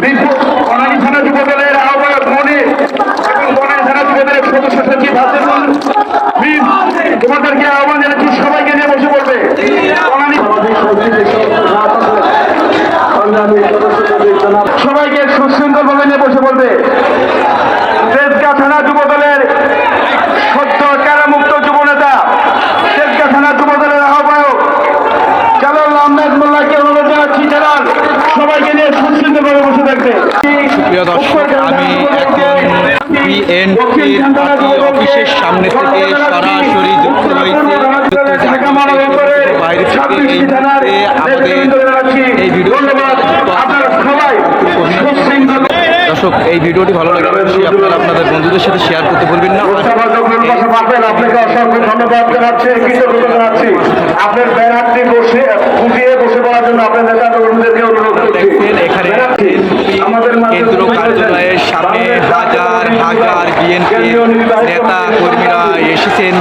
থানা যুব দলের আহ্বায়ক মনির এবং বনানী থানা যুব দলের সদস্য সচিব হাসিনুল তোমাদেরকে আহ্বান সবাইকে নিয়ে বসে পড়বে। সবাইকে সুশৃঙ্খল ভাবে নিয়ে বসে পড়বে। তেজগা থানা যুব দলের সদ্য কারামুক্ত যুব নেতা তেজগা থানা যুব দলের আহ্বায়ক জালাল আহমেদ মোল্লাকে অনুরোধ জানাচ্ছি জালাল সবাইকে নিয়ে সুশৃঙ্খল ভাবে বসে থাকবে প্রিয় দর্শক আমি এখন বিএনপির পার্টি অফিসের সামনে থেকে সরাসরি যুক্ত আগামী বাইরে থেকে এই মুহূর্তে আমাদের এই ভিডিও দর্শক এই ভিডিওটি ভালো লাগে অবশ্যই আপনারা আপনাদের বন্ধুদের সাথে শেয়ার করতে ভুলবেন না। আপনাকে অসংখ্য ধন্যবাদ জানাচ্ছি কৃতজ্ঞতা জানাচ্ছি আপনার ব্যানারটি বসে ফুটিয়ে বসে পড়ার জন্য আপনার নেতা কর্মীদেরকে অনুরোধ করছি দেখছেন এখানে আমাদের মাঝে কেন্দ্র কার্যালয়ের সামনে হাজার হাজার বিএনপির নেতা কর্মীরা এসেছেন।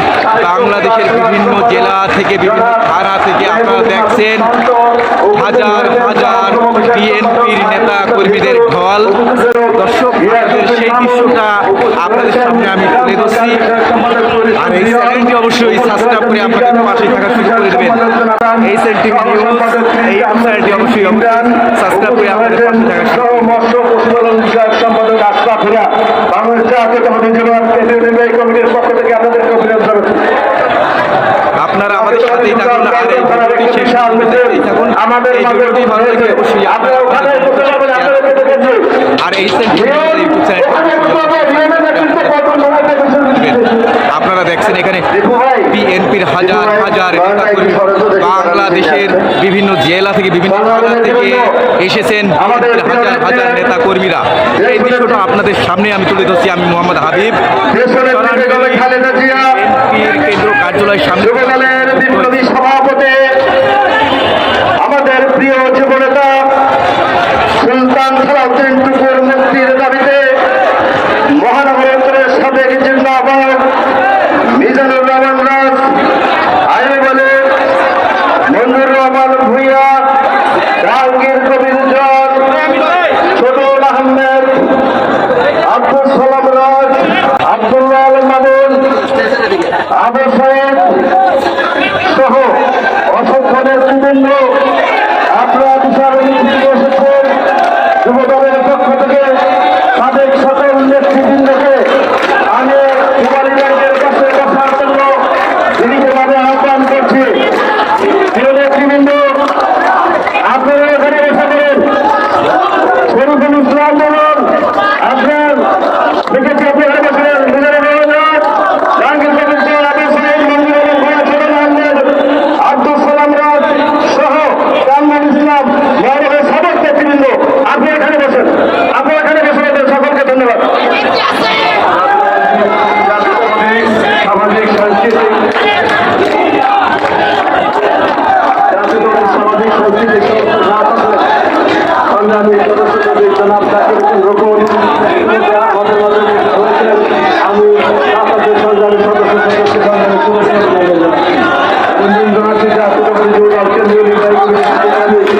বাংলাদেশের বিভিন্ন জেলা থেকে বিভিন্ন থানা থেকে আপনারা দেখছেন, হাজার হাজার বিএনপির নেতা কর্মীদের ঢল। দর্শক সেই দৃশ্যটা আপনাদের সামনে আমি তুলে ধরছি। আর এই চ্যানেলটি অবশ্যই সাবস্ক্রাইব করে আপনাদের পাশে থাকা শুরু করে দেবেন। এই চ্যানেলটি এই চ্যানেলটি অবশ্যই সাবস্ক্রাইব আপনারা আমাদের সাথেই থাকুন আর এই ভিডিওটি শেষ থাকুন আমাদের এই ভিডিওটি ভালো লাগলে অবশ্যই আপনারা ওখানে বসে যাবেন আপনাদের পেটে পেটে। আর এই চ্যানেলটি ইউটিউব আপনারা দেখছেন এখানে বিএনপির হাজার হাজার নেতাকর্মী বাংলাদেশের বিভিন্ন জেলা থেকে বিভিন্ন থেকে এসেছেন হাজার হাজার নেতা কর্মীরা। এই দৃশ্যটা আপনাদের সামনে আমি তুলে ধরছি। আমি মোহাম্মদ হাবিব। দেশের কেন্দ্র কার্যালয়ের সামনে সাংস্কৃতিক জাতীয় সামাজিক সাংস্কৃতিক সংগ্রামী সদস্য জনাব জাকির হোসেন রকুন আমাদের মাঝে রয়েছেন আমি আপনাদের সংগ্রামী সদস্য সদস্য সংগ্রামী শুভেচ্ছা জানাই। রবীন্দ্রনাথ জাতীয়তাবাদী যুব দল কেন্দ্রীয় নির্বাহী কমিটির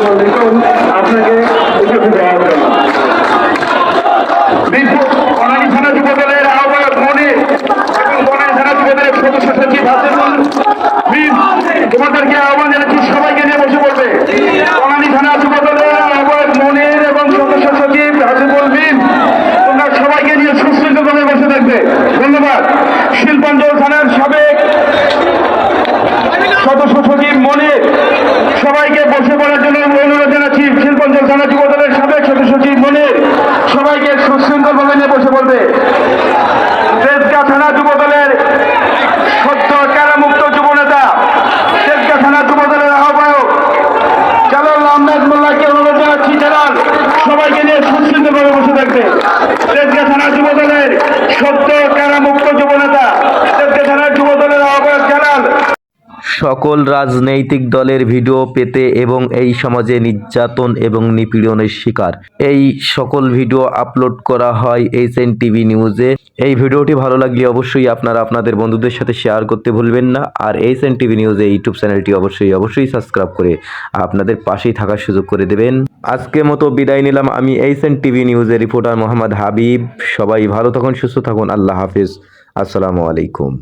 আমি লিখুন আপনাকে উপস্থিত দেওয়া হবে বনানী থানা যুব দলের আহ্বায়ক মনির এবং বনানী থানা যুব দলের সদস্য সচিব হাসিনুল মিম তোমাদেরকে আহ্বান জানাচ্ছি সবাইকে নিয়ে বসে পড়বে বনানী থানা যুব দলের আহ্বায়ক মনির এবং সদস্য সচিব হাসিবুল মিম তোমরা সবাইকে নিয়ে সুশৃঙ্খলভাবে বসে থাকবে ধন্যবাদ শিল্পাঞ্চল থানার সাবেক সদস্য সচিব মনির সবাইকে বসে পড়ার জন্য অনুরোধ জানাচ্ছি শিল্পাঞ্চল থানা যুব দলের সাবেক সদস্য সচিব মনির সবাইকে সুশৃঙ্খলভাবে নিয়ে বসে পড়বে তেজগা থানা যুব দলের সদ্য কারামুক্ত যুব নেতা তেজগা থানা যুব দলের আহ্বায়ক জালাল আহমেদ মোল্লাকে অনুরোধ জানাচ্ছি জালাল সবাইকে নিয়ে সুশৃঙ্খলভাবে বসে থাকবে। তেজগা থানা যুব দলের সদ্য কারামুক্ত যুব নেতা তেজগা থানা যুব দলের আহ্বায়ক জালাল। সকল রাজনৈতিক দলের ভিডিও পেতে এবং এই সমাজে নির্যাতন এবং নিপীড়নের শিকার। এই সকল ভিডিও আপলোড করা হয় এইচ এন টিভি নিউজে। এই ভিডিওটি ভালো লাগলে অবশ্যই আপনারা আপনাদের বন্ধুদের সাথে শেয়ার করতে ভুলবেন না। আর এইচ এন টিভি নিউজে ইউটিউব চ্যানেলটি অবশ্যই অবশ্যই সাবস্ক্রাইব করে আপনাদের পাশেই থাকার সুযোগ করে দেবেন। আজকের মতো বিদায় নিলাম। আমি এইসেন টিভি নিউজের রিপোর্টার মোহাম্মদ হাবিব। সবাই ভালো থাকুন, সুস্থ থাকুন। আল্লাহ হাফিজ। আসসালামু আলাইকুম।